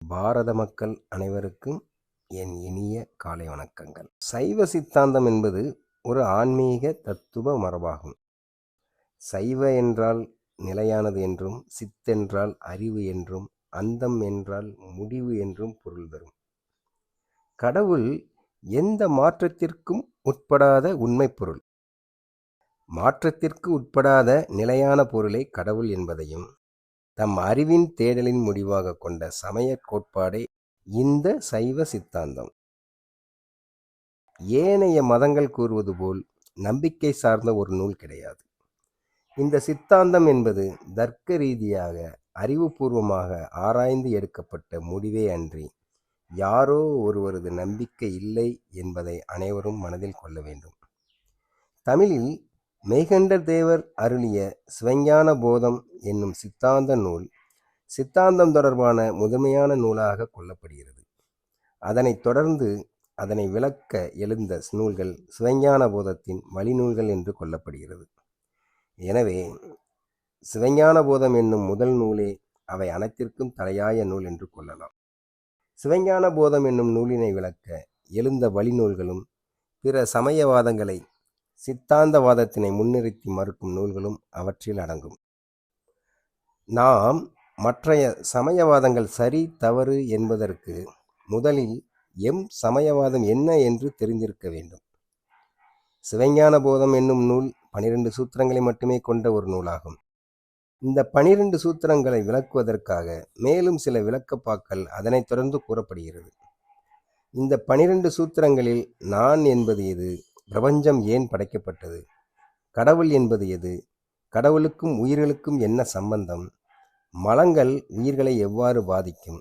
பாரத மக்கள் அனைவருக்கும் என் இனிய காலை வணக்கங்கள். சைவ சித்தாந்தம் என்பது ஒரு ஆன்மீக தத்துவ மரபாகும். சைவ என்றால் நிலையானது என்றும் சித்தென்றால் அறிவு என்றும் அந்தம் என்றால் முடிவு என்றும் பொருள் தரும். கடவுள் எந்த மாற்றத்திற்கும் உட்படாத உண்மை பொருள். மாற்றத்திற்கு உட்படாத நிலையான பொருளை கடவுள் என்பதையும் தம் அறிவின் தேடலின் முடிவாக கொண்ட சமய கோட்பாடே இந்த சைவ சித்தாந்தம். ஏனைய மதங்கள் கூறுவது போல் நம்பிக்கை சார்ந்த ஒரு நூல் கிடையாது. இந்த சித்தாந்தம் என்பது தர்க்க ரீதியாக அறிவுபூர்வமாக ஆராய்ந்து எடுக்கப்பட்ட முடிவே அன்றி யாரோ ஒருவரது நம்பிக்கை இல்லை என்பதை அனைவரும் மனதில் கொள்ள வேண்டும். தமிழில் மெய்கண்டர் தேவர் அருளிய சிவஞான போதம் என்னும் சித்தாந்த நூல் சித்தாந்தம் தொடர்பான முதன்மையான நூலாக கொள்ளப்படுகிறது. அதனைத் தொடர்ந்து அதனை விளக்க எழுந்த நூல்கள் சிவஞான போதத்தின் வழிநூல்கள் என்று கொள்ளப்படுகிறது. எனவே சிவஞான போதம் என்னும் முதல் நூலே அவை அனைத்திற்கும் தலையாய நூல் என்று கொள்ளலாம். சிவஞான போதம் என்னும் நூலினை விளக்க எழுந்த வழிநூல்களும் பிற சமயவாதங்களை சித்தாந்தவாதத்தினை முன்னிறுத்தி மறுக்கும் நூல்களும் அவற்றில் அடங்கும். நாம் மற்றைய சமயவாதங்கள் சரி தவறு என்பதற்கு முதலில் எம் சமயவாதம் என்ன என்று தெரிந்திருக்க வேண்டும். சிவஞான போதம் என்னும் நூல் பனிரெண்டு சூத்திரங்களை மட்டுமே கொண்ட ஒரு நூலாகும். இந்த பனிரெண்டு சூத்திரங்களை விளக்குவதற்காக மேலும் சில விளக்கப்பாக்கள் அதனைத் தொடர்ந்து கூறப்படுகிறது. இந்த பனிரெண்டு சூத்திரங்களில் நான் என்பது எது? பிரபஞ்சம் ஏன் படைக்கப்பட்டது? கடவுள் என்பது எது? கடவுளுக்கும் உயிர்களுக்கும் என்ன சம்பந்தம்? மலங்கள் உயிர்களை எவ்வாறு பாதிக்கும்?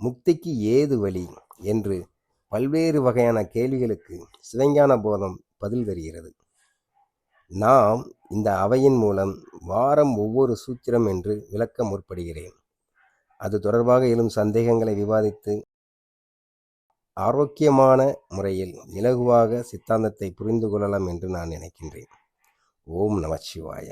முக்திக்கு ஏது வழி? என்று பல்வேறு வகையான கேள்விகளுக்கு சிவஞான போதம் பதில் தருகிறது. நாம் இந்த அவையின் மூலம் வாரம் ஒவ்வொரு சூத்திரம் என்று விளக்க முற்படுகிறேன். அது தொடர்பாக எழும் சந்தேகங்களை விவாதித்து ஆரோக்கியமான முறையில் இலகுவாக சித்தாந்தத்தை புரிந்து கொள்ளலாம் என்று நான் நினைக்கின்றேன். ஓம் நமச்சிவாய